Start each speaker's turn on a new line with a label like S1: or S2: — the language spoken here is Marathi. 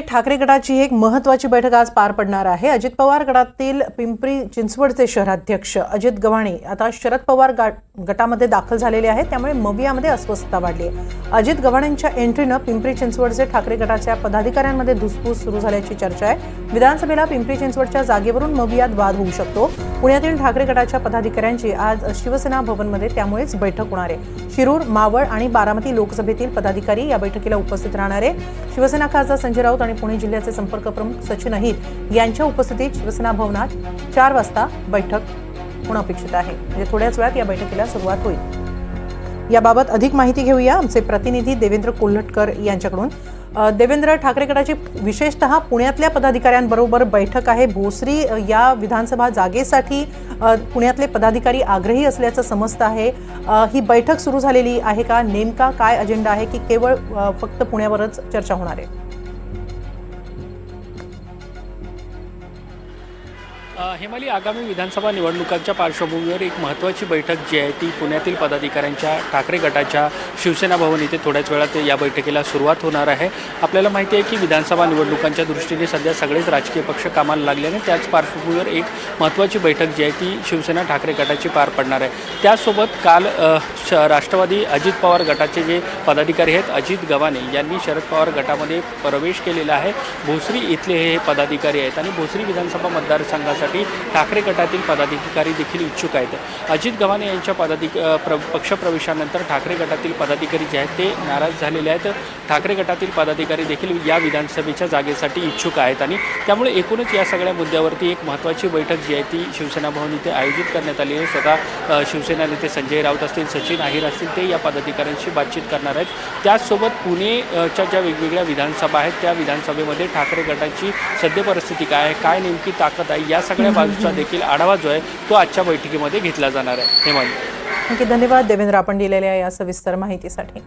S1: ठाकरे गटाची एक महत्वाची बैठक आज पार पडणार आहे. अजित पवार गटातील पिंपरी चिंचवडचे शहराध्यक्ष अजित गव्हाणे आता शरद पवार गटामध्ये दाखल झालेले आहेत. त्यामुळे मवियामध्ये अस्वस्थता वाढली आहे. अजित गव्हाणेंच्या एंट्रीनं पिंपरी चिंचवडचे ठाकरे गटाच्या पदाधिकाऱ्यांमध्ये धुसफूस सुरू झाल्याची चर्चा आहे. विधानसभेला पिंपरी चिंचवडच्या जागेवरून मवियात वाद होऊ शकतो. पुण्यातील ठाकरे गटाच्या पदाधिकाऱ्यांची आज शिवसेना भवनमध्ये त्यामुळेच बैठक होणार आहे. शिरूर मावळ आणि बारामती लोकसभेतील पदाधिकारी या बैठकीला उपस्थित राहणार आहे. शिवसेना खासदार संजय राऊत आणि पुणे जिल्ह्याचे संपर्क प्रमुख सचिन अहिर यांच्या उपस्थितीत शिवसेना भवनात चार वाजता बैठक होणं अपेक्षित आहे. म्हणजे थोड्याच वेळात या बैठकीला सुरुवात होईल. याबाबत अधिक माहिती घेऊया. आमचे प्रतिनिधी देवेंद्र कोल्हटकर यांच्याकडून. देवेंद्र ठाकरे गटाची विशेषतः पुण्यातल्या पदाधिकाऱ्यांबरोबर बैठक आहे. भोसरी या विधानसभा जागेसाठी पुण्यातले पदाधिकारी आग्रही असल्याचं समजतं आहे. ही बैठक सुरू झालेली आहे का? नेमका काय अजेंडा आहे की केवळ फक्त पुण्यावरच चर्चा होणार आहे?
S2: हेमाली आगामी विधानसभा निवडणुकांच्या पार्श्वभूमीवर एक महत्त्वाची बैठक जी आहे ती पुण्यातील पदाधिकाऱ्यांच्या ठाकरे गटाच्या शिवसेना भवन इथे थोड्याच वेळात या बैठकीला सुरुवात होणार आहे. आपल्याला माहिती आहे की विधानसभा निवडणुकांच्या दृष्टीने सध्या सगळेच राजकीय पक्ष कामाला लागल्याने त्याच पार्श्वभूमीवर एक महत्त्वाची बैठक जी आहे ती शिवसेना ठाकरे गटाची पार पडणार आहे. त्यासोबत काल श राष्ट्रवादी अजित पवार गटाचे जे पदाधिकारी आहेत अजित गव्हाणे यांनी शरद पवार गटामध्ये प्रवेश केलेला आहे. भोसरी इथले हे पदाधिकारी आहेत आणि भोसरी विधानसभा मतदारसंघासाठी ठाकरे गटातील पदाधिकारी देखील इच्छुक आहेत. अजित गव्हाणे यांच्या पदाधिक प्र पक्षप्रवेशानंतर ठाकरे गटातील पदाधिकारी जे आहेत ते नाराज झालेले आहेत. ठाकरे गटातील पदाधिकारी देखील या विधानसभेच्या जागेसाठी इच्छुक आहेत आणि त्यामुळे एकूणच या सगळ्या मुद्द्यावरती एक महत्त्वाची बैठक जी आहे ती शिवसेना भवन इथे आयोजित करण्यात आली आहे. स्वतः शिवसेना नेते संजय राऊत असतील सचिन अहिर असतील ते या पदाधिकाऱ्यांशी बातचीत करणार आहेत. त्याचसोबत पुणेच्या ज्या वेगवेगळ्या विधानसभा आहेत त्या विधानसभेमध्ये ठाकरे गटाची सद्य परिस्थिती काय आहे काय नेमकी ताकद आहे या सगळ्या बाजूचा देखील आढावा जो आहे तो आजच्या बैठकीमध्ये घेतला जाणार आहे. हेमाली
S1: ओके धन्यवाद देवेंद्र आपण दिलेल्या या सविस्तर माहितीसाठी.